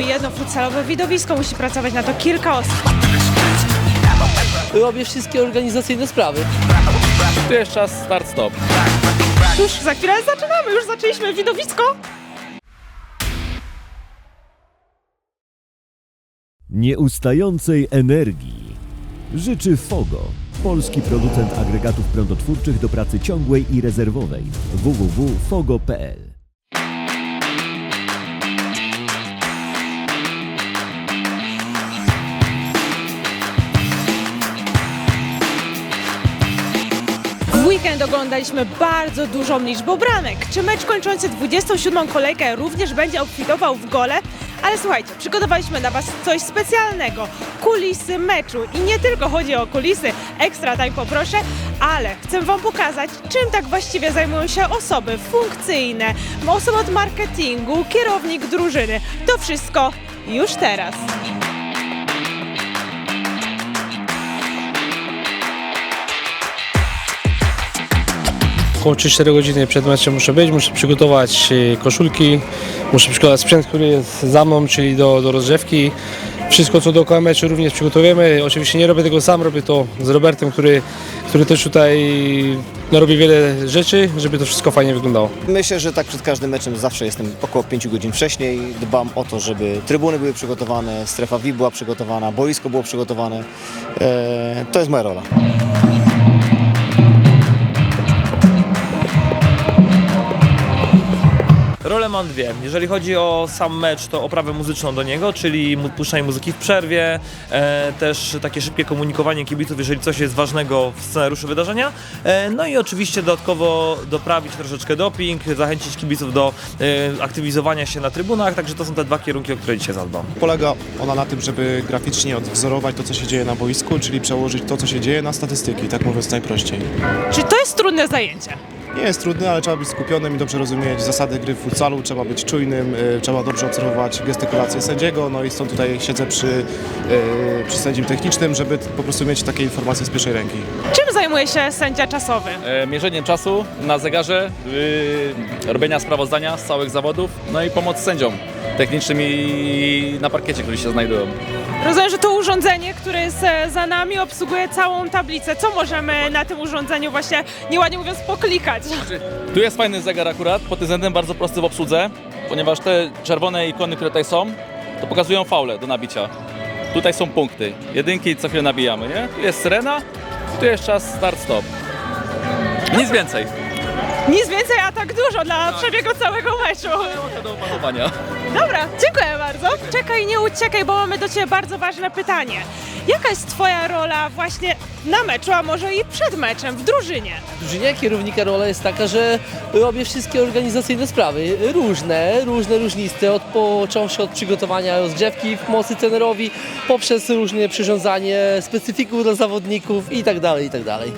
jedno futsalowe widowisko, musi pracować na to kilka osób. robię wszystkie organizacyjne sprawy. Tu jest czas start-stop. Już za chwilę zaczynamy, już zaczęliśmy widowisko. Nieustającej energii życzy Fogo, polski producent agregatów prądotwórczych do pracy ciągłej i rezerwowej www.fogo.pl weekend oglądaliśmy bardzo dużą liczbę bramek. Czy mecz kończący 27. kolejkę również będzie obfitował w gole? Ale słuchajcie, przygotowaliśmy dla Was coś specjalnego. Kulisy meczu. I nie tylko chodzi o kulisy, extra time poproszę, ale chcę Wam pokazać, czym tak właściwie zajmują się osoby funkcyjne, osoby od marketingu, kierownik drużyny. To wszystko już teraz. Około 3-4 godziny przed meczem muszę być, muszę przygotować e, koszulki, muszę przygotować sprzęt, który jest za mną, czyli do, do rozgrzewki. Wszystko co dookoła meczu również przygotowujemy. Oczywiście nie robię tego sam, robię to z Robertem, który, który też tutaj no, robi wiele rzeczy, żeby to wszystko fajnie wyglądało. Myślę, że tak przed każdym meczem zawsze jestem około 5 godzin wcześniej. Dbam o to, żeby trybuny były przygotowane, strefa VIP była przygotowana, boisko było przygotowane. E, to jest moja rola. Rolę mam dwie. Jeżeli chodzi o sam mecz, to oprawę muzyczną do niego, czyli mu- puszczanie muzyki w przerwie, e, też takie szybkie komunikowanie kibiców, jeżeli coś jest ważnego w scenariuszu wydarzenia. E, no i oczywiście dodatkowo doprawić troszeczkę doping, zachęcić kibiców do e, aktywizowania się na trybunach, także to są te dwa kierunki, o które dzisiaj zadbam. Polega ona na tym, żeby graficznie odwzorować to, co się dzieje na boisku, czyli przełożyć to, co się dzieje na statystyki, tak mówiąc najprościej. Czy to jest trudne zajęcie? Nie jest trudne, ale trzeba być skupionym i dobrze rozumieć zasady gry w futsalu, trzeba być czujnym, y, trzeba dobrze obserwować gestykulację sędziego, no i stąd tutaj siedzę przy, y, przy sędzim technicznym, żeby po prostu mieć takie informacje z pierwszej ręki. Czym zajmuje się sędzia czasowy? E, mierzenie czasu na zegarze, yy, robienia sprawozdania z całych zawodów, no i pomoc sędziom technicznym i na parkiecie, którzy się znajdują. Rozumiem, że to urządzenie, które jest e, za nami, obsługuje całą tablicę. Co możemy na tym urządzeniu właśnie, nieładnie mówiąc, poklikać? Tu jest fajny zegar akurat, pod tym względem bardzo prosty w obsłudze, ponieważ te czerwone ikony, które tutaj są, to pokazują faule do nabicia. Tutaj są punkty. Jedynki co chwilę nabijamy, nie? Tu jest syrena, tu jest czas start-stop. Nic więcej. Nic więcej, a tak dużo dla przebiegu całego meczu. Do opanowania. Dobra, dziękuję bardzo. Czekaj, nie uciekaj, bo mamy do Ciebie bardzo ważne pytanie. Jaka jest Twoja rola właśnie na meczu, a może i przed meczem, w drużynie? W drużynie kierownika rola jest taka, że robię wszystkie organizacyjne sprawy. Różne, różne, różniste, od, począwszy od przygotowania rozgrzewki w pomocy trenerowi, poprzez różne przyrządzanie specyfików dla zawodników i tak dalej, i tak dalej.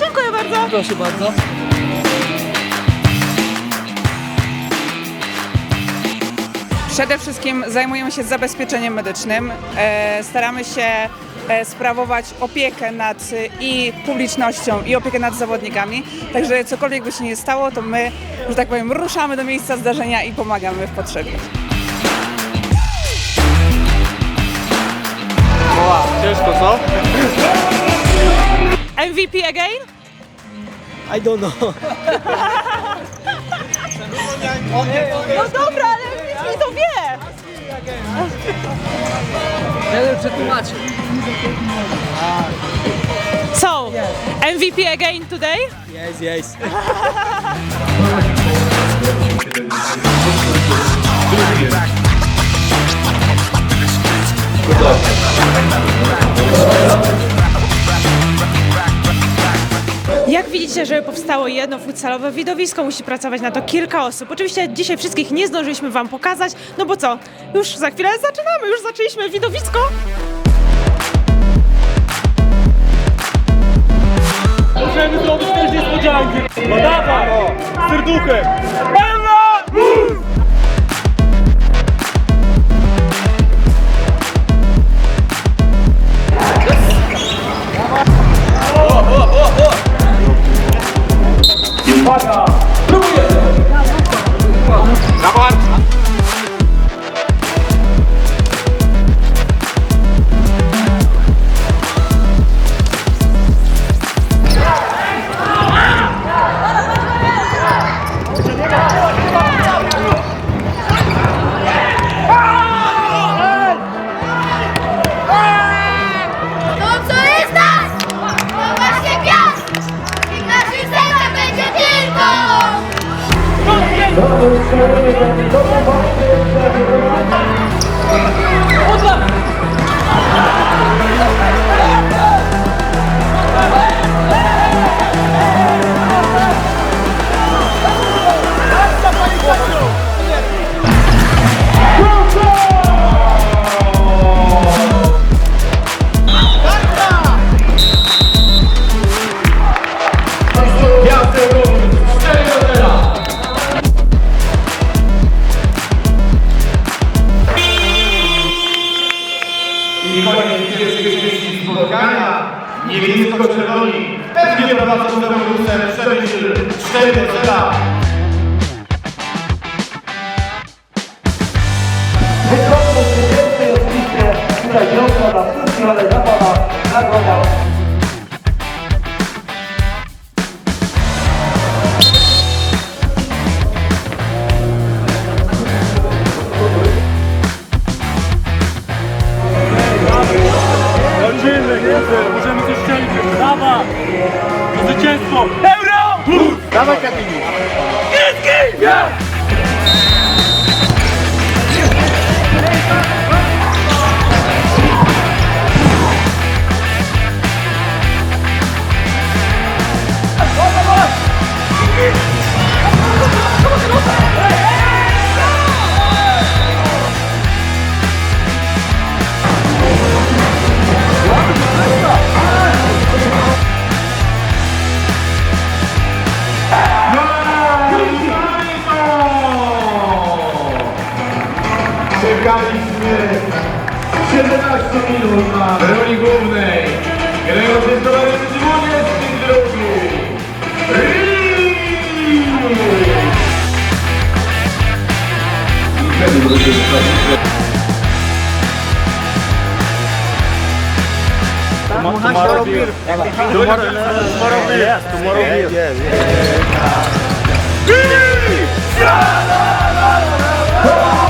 Dziękuję bardzo. Proszę bardzo. Przede wszystkim zajmujemy się zabezpieczeniem medycznym. E, staramy się e, sprawować opiekę nad e, i publicznością, i opiekę nad zawodnikami. Także cokolwiek by się nie stało, to my, że tak powiem, ruszamy do miejsca zdarzenia i pomagamy w potrzebie. MVP again? I don't know. No dobra, ale So, MVP again today? Yes, yes. Good luck. Widzicie, żeby powstało jedno futsalowe widowisko, musi pracować na to kilka osób. Oczywiście dzisiaj wszystkich nie zdążyliśmy Wam pokazać, no bo co, już za chwilę zaczynamy, już zaczęliśmy widowisko. Możemy zrobić też niespodzianki. No dawaj! Serduchem! Nothing's I koniec pierwszej sesji spotkania. Niebiesko-czerwoni pewnie prowadzą tę rusem Przemyśl 4 do 0. Wykrocą zwycięzcy oczywiście tutaj wiosna na wszystkich, ale zapada nagroda. Czekaliśmy na roli głównej. Grają zdecydowanie dwudzie z tym drugi. tomorrow, tomorrow beer. beer. Everything tomorrow, tomorrow, tomorrow beer. Yes, tomorrow yeah, beer. Yeah, yeah. yeah. yeah. yeah.